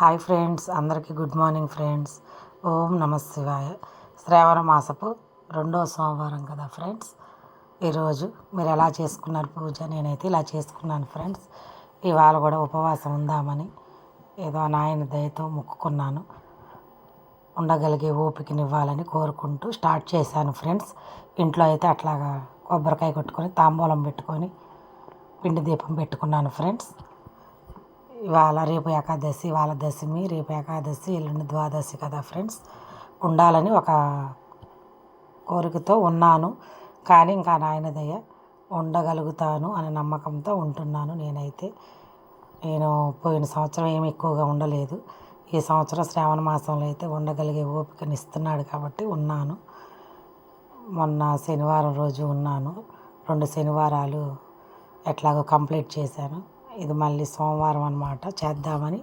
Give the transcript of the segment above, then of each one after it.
Hi friends అందరికీ good morning friends. ఓం నమ శివాయ. శ్రావణ మాసపు రెండో సోమవారం కదా ఫ్రెండ్స్. ఈరోజు మీరు ఎలా చేసుకున్నారు పూజ? నేనైతే ఇలా చేసుకున్నాను ఫ్రెండ్స్. ఇవాళ కూడా ఉపవాసం ఉందామని ఏదో నాయన దయతో మొక్కుకున్నాను. ఉండగలిగే ఓపికనివ్వాలని కోరుకుంటూ స్టార్ట్ చేశాను ఫ్రెండ్స్. ఇంట్లో అయితే అట్లాగా కొబ్బరికాయ కొట్టుకొని తాంబూలం పెట్టుకొని పిండి దీపం పెట్టుకున్నాను ఫ్రెండ్స్. ఇవాళ రేపు ఏకాదశి ఇవాళ దశమి రేపు ఏకాదశి ఎల్లుండి ద్వాదశి కదా ఫ్రెండ్స్. ఉండాలని ఒక కోరికతో ఉన్నాను. కానీ ఇంకా నాయనదయ్య ఉండగలుగుతాను అనే నమ్మకంతో ఉంటున్నాను నేనైతే. నేను పోయిన సంవత్సరం ఏమి ఎక్కువగా ఉండలేదు. ఈ సంవత్సరం శ్రావణ మాసంలో అయితే ఉండగలిగే ఓపికని ఇస్తున్నాడు కాబట్టి ఉన్నాను. మొన్న శనివారం రోజు ఉన్నాను. రెండు శనివారాలు ఎట్లాగో కంప్లీట్ చేశాను. ఇది మళ్ళీ సోమవారం అనమాట చేద్దామని.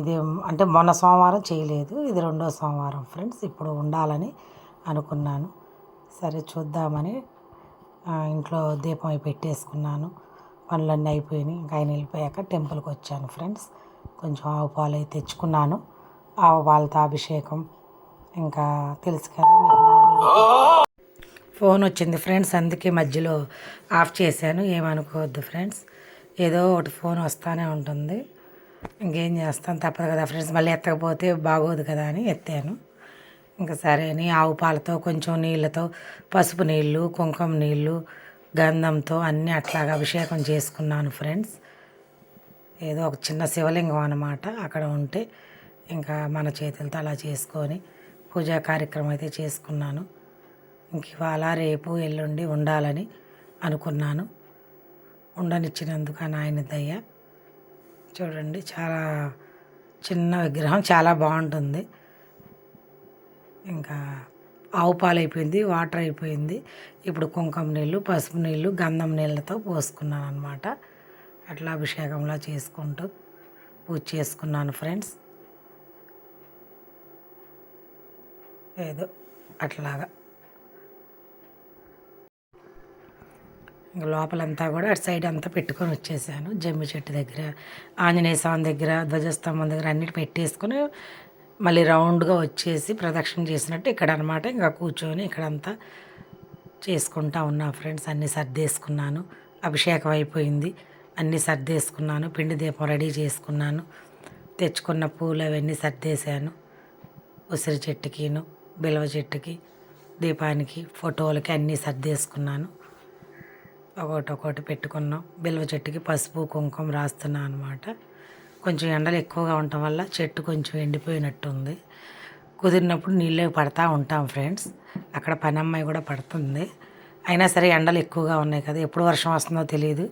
ఇది అంటే మొన్న సోమవారం చేయలేదు ఇది రెండో సోమవారం ఫ్రెండ్స్ ఇప్పుడు ఉండాలని అనుకున్నాను. సరే చూద్దామని ఇంట్లో దీపం అవి పెట్టేసుకున్నాను. పనులన్నీ అయిపోయినాయి ఇంకా ఆయన వెళ్ళిపోయాక టెంపుల్కి వచ్చాను ఫ్రెండ్స్. కొంచెం ఆవు పాలు అవి తెచ్చుకున్నాను ఆవు పాలతో అభిషేకం. ఇంకా తెలుసు కదా మీకు ఫోన్ వచ్చింది ఫ్రెండ్స్ అందుకే మధ్యలో ఆఫ్ చేశాను ఏమనుకోవద్దు ఫ్రెండ్స్. ఏదో ఒకటి ఫోన్ వస్తూనే ఉంటుంది. ఇంకేం చేస్తాను తప్పదు కదా ఫ్రెండ్స్. మళ్ళీ ఎత్తకపోతే బాగోదు కదా అని ఎత్తాను. ఇంకా సరే అని ఆవు పాలతో కొంచెం నీళ్ళతో పసుపు నీళ్ళు కుంకుమ నీళ్ళు గంధంతో అన్నీ అట్లాగా అభిషేకం చేసుకున్నాను ఫ్రెండ్స్. ఏదో ఒక చిన్న శివలింగం అనమాట అక్కడ ఉంటే ఇంకా మన చేతులతో అలా చేసుకొని పూజా కార్యక్రమం అయితే చేసుకున్నాను. ఇంక ఇవాళ రేపు ఎల్లుండి ఉండాలని అనుకున్నాను. ఉండనిచ్చినందుకు ఆ నాయన దయ్య చూడండి చాలా చిన్న విగ్రహం చాలా బాగుంటుంది. ఇంకా ఆవు పాలు అయిపోయింది వాటర్ అయిపోయింది. ఇప్పుడు కుంకుమ నీళ్ళు పసుపు నీళ్ళు గంధం నీళ్ళతో పోసుకున్నాను అనమాట అట్లా అభిషేకంలా చేసుకుంటూ పూజ చేసుకున్నాను ఫ్రెండ్స్. ఏదో అట్లాగా. లోపలంతా కూడా అటు సైడ్ అంతా పెట్టుకొని వచ్చేసాను. జమ్మి చెట్టు దగ్గర ఆంజనేయ స్వామి దగ్గర ధ్వజస్తంభం దగ్గర అన్నిటి పెట్టేసుకొని మళ్ళీ రౌండ్గా వచ్చేసి ప్రదక్షిణ చేసినట్టు ఇక్కడ అనమాట ఇంకా కూర్చొని ఇక్కడంతా చేసుకుంటా ఉన్నా ఫ్రెండ్స్. అన్నీ సర్దేసుకున్నాను. అభిషేకం అయిపోయింది. అన్నీ సర్దేసుకున్నాను. పిండి దీపం రెడీ చేసుకున్నాను. తెచ్చుకున్న పూలు అవన్నీ సర్దేశాను. ఉసిరి చెట్టుకిను బిలవ చెట్టుకి దీపానికి ఫోటోలకి అన్నీ సర్దేసుకున్నాను. ఒకటి ఒకటి పెట్టుకున్నాం. బిల్వ చెట్టుకి పసుపు కుంకుమ రాస్తున్నాం అనమాట కొంచెం ఎండలు ఎక్కువగా ఉండటం వల్ల చెట్టు కొంచెం ఎండిపోయినట్టు ఉంది కుదిరినప్పుడు నీళ్ళు పడతా ఉంటాం ఫ్రెండ్స్. అక్కడ పని అమ్మాయి కూడా పడుతుంది. అయినా సరే ఎండలు ఎక్కువగా ఉన్నాయి కదా ఎప్పుడు వర్షం వస్తుందో తెలియదు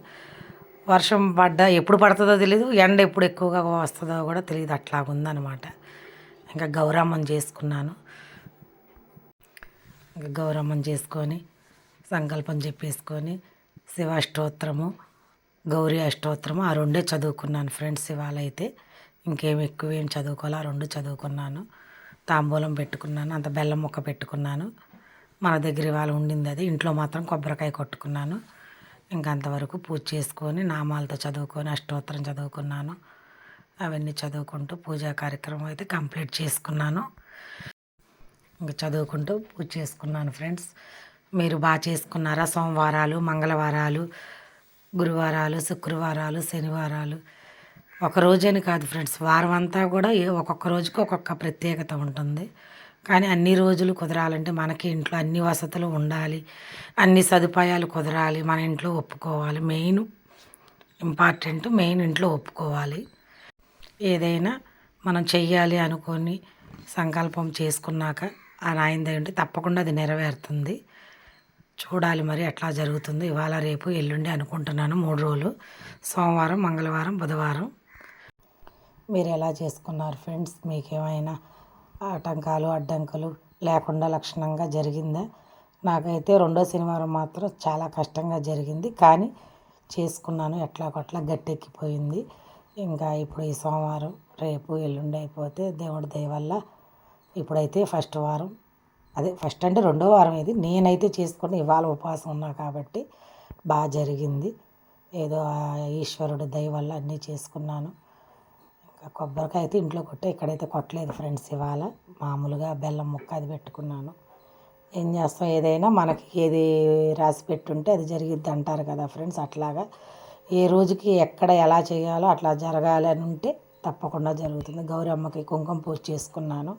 వర్షం పడ్డా ఎప్పుడు పడుతుందో తెలియదు ఎండ ఎప్పుడు ఎక్కువగా వస్తుందో కూడా తెలియదు అట్లాగుందనమాట ఇంకా గౌరమ్మం చేసుకున్నాను. ఇంకా గౌరమ్మం చేసుకొని సంకల్పం చెప్పేసుకొని శివ అష్టోత్తరము గౌరీ అష్టోత్తరము ఆ రెండే చదువుకున్నాను ఫ్రెండ్స్ ఇవాళ అయితే. ఇంకేం ఎక్కువ ఏం చదువుకోవాలి ఆ రెండు చదువుకున్నాను. తాంబూలం పెట్టుకున్నాను అంత బెల్లం ముక్క పెట్టుకున్నాను. మన దగ్గర ఇవాళ ఉండింది అది ఇంట్లో మాత్రం కొబ్బరికాయ కొట్టుకున్నాను. ఇంకంతవరకు పూజ చేసుకొని నామాలతో చదువుకొని అష్టోత్తరం చదువుకున్నాను. అవన్నీ చదువుకుంటూ పూజా కార్యక్రమం అయితే కంప్లీట్ చేసుకున్నాను. ఇంకా చదువుకుంటూ పూజ చేసుకున్నాను ఫ్రెండ్స్. మీరు బాగా చేసుకున్నారా? సోమవారాలు మంగళవారాలు గురువారాలు శుక్రవారాలు శనివారాలు. ఒక రోజని కాదు ఫ్రెండ్స్ వారం అంతా కూడా ఒక్కొక్క రోజుకి ఒక్కొక్క ప్రత్యేకత ఉంటుంది. కానీ అన్ని రోజులు కుదరాలంటే మనకి ఇంట్లో అన్ని వసతులు ఉండాలి. అన్ని సదుపాయాలు కుదరాలి. మన ఇంట్లో ఒప్పుకోవాలి. మెయిన్ ఇంపార్టెంట్ మెయిన్ ఇంట్లో ఒప్పుకోవాలి. ఏదైనా మనం చెయ్యాలి అనుకొని సంకల్పం చేసుకున్నాక ఆ నాయందే ఉంటే తప్పకుండా అది నెరవేరుతుంది. చూడాలి మరి ఎట్లా జరుగుతుందో. ఇవాళ రేపు ఎల్లుండి అనుకుంటున్నాను. మూడు రోజులు. సోమవారం మంగళవారం బుధవారం. మీరు ఎలా చేసుకున్నారు ఫ్రెండ్స్? మీకేమైనా ఆటంకాలు అడ్డంకులు లేకుండా లక్షణంగా జరిగిందా? నాకైతే రెండో శనివారం మాత్రం చాలా కష్టంగా జరిగింది. కానీ చేసుకున్నాను. ఎట్లా కొట్లా గట్టెక్కిపోయింది. ఇంకా ఇప్పుడు ఈ సోమవారం రేపు ఎల్లుండి అయిపోతే దేవుడి దయ వల్ల ఇప్పుడైతే ఫస్ట్ వారం అదే ఫస్ట్ అంటే రెండో వారం ఇది. నేనైతే చేసుకుని ఇవాళ ఉపవాసం ఉన్నా కాబట్టి బాగా జరిగింది. ఏదో ఈశ్వరుడు దయ వల్ల అన్నీ చేసుకున్నాను. ఇంకా కొబ్బరికాయ అయితే ఇంట్లో కొట్టే ఇక్కడైతే కొట్టలేదు ఫ్రెండ్స్ ఇవాళ. మామూలుగా బెల్లం ముక్క అది పెట్టుకున్నాను. ఏం చేస్తాం? ఏదైనా మనకి ఏది రాసి పెట్టుంటే అది జరిగిద్ది అంటారు కదా ఫ్రెండ్స్ అట్లాగా. ఏ రోజుకి ఎక్కడ ఎలా చేయాలో అట్లా జరగాలని ఉంటే తప్పకుండా జరుగుతుంది. గౌరమ్మకి కుంకుమ పూజ చేసుకున్నాను.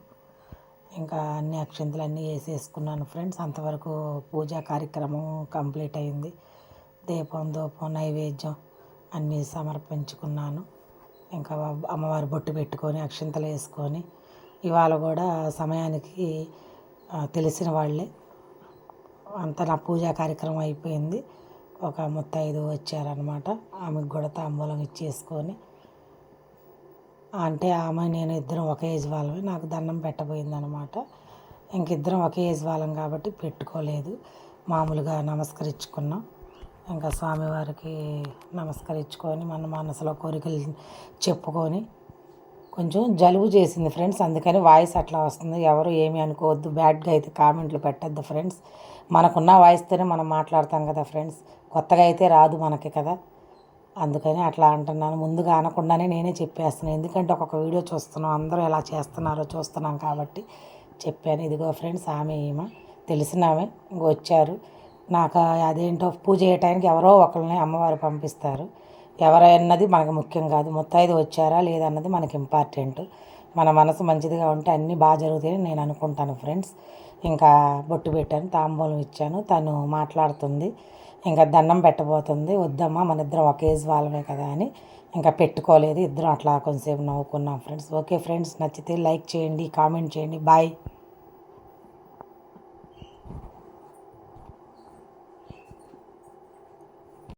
ఇంకా అన్ని అక్షింతలు అన్నీ వేసేసుకున్నాను ఫ్రెండ్స్. అంతవరకు పూజా కార్యక్రమం కంప్లీట్ అయింది. దీపం ధూపం నైవేద్యం అన్నీ సమర్పించుకున్నాను. ఇంకా అమ్మవారి బొట్టు పెట్టుకొని అక్షింతలు వేసుకొని ఇవాళ కూడా సమయానికి తెలిసిన వాళ్ళే. అంత నా పూజా కార్యక్రమం అయిపోయింది. ఒక ముత్తైదు వచ్చారనమాట ఆమెకు కూడా తాంబూలం ఇచ్చేసుకొని అంటే ఆమె నేను ఇద్దరం ఒకే ఏజ్ వాళ్ళమే. నాకు దండం పెట్టబోయింది అనమాట ఇంక ఇద్దరం ఒకే ఏజ్ వాళ్ళం కాబట్టి పెట్టుకోలేదు. మామూలుగా నమస్కరించుకున్నాం. ఇంకా స్వామివారికి నమస్కరించుకొని మన మనసులో కోరికలు చెప్పుకొని కొంచెం జలుబు చేసింది ఫ్రెండ్స్. అందుకని వాయిస్ అట్లా వస్తుంది. ఎవరు ఏమి అనుకోవద్దు. బ్యాడ్గా అయితే కామెంట్లు పెట్టద్దు ఫ్రెండ్స్. మనకున్న వాయిస్తోనే మనం మాట్లాడతాం కదా ఫ్రెండ్స్. కొత్తగా అయితే రాదు మనకి కదా. అందుకని అట్లా అంటున్నాను. ముందుగా అనకుండానే నేనే చెప్పేస్తున్నాను ఎందుకంటే ఒక్కొక్క వీడియో చూస్తున్నాం. అందరూ ఎలా చేస్తున్నారో చూస్తున్నాం కాబట్టి చెప్పాను. ఇదిగో ఫ్రెండ్స్ ఆమె ఈమె తెలిసినామే ఇంక వచ్చారు. నాకు అదేంటో పూజ చేయటానికి ఎవరో ఒకరిని అమ్మవారు పంపిస్తారు. ఎవరన్నది మనకు ముఖ్యం కాదు. ముత్తైదు వచ్చారా లేదన్నది మనకి ఇంపార్టెంట్. మన మనసు మంచిదిగా ఉంటే అన్నీ బాగా జరుగుతాయని నేను అనుకుంటాను ఫ్రెండ్స్. ఇంకా బొట్టు పెట్టాను తాంబూలం ఇచ్చాను. తను మాట్లాడుతుంది. ఇంకా దండం పెట్టబోతుంది. వద్దమ్మా మన ఇద్దరం ఒకేజ్ వాళ్ళమే కదా అని ఇంకా పెట్టుకోలేదు. ఇద్దరం అట్లా కొంతసేపు నవ్వుకున్నాం ఫ్రెండ్స్ ఓకే ఫ్రెండ్స్ నచ్చితే లైక్ చేయండి కామెంట్ చేయండి. బాయ్.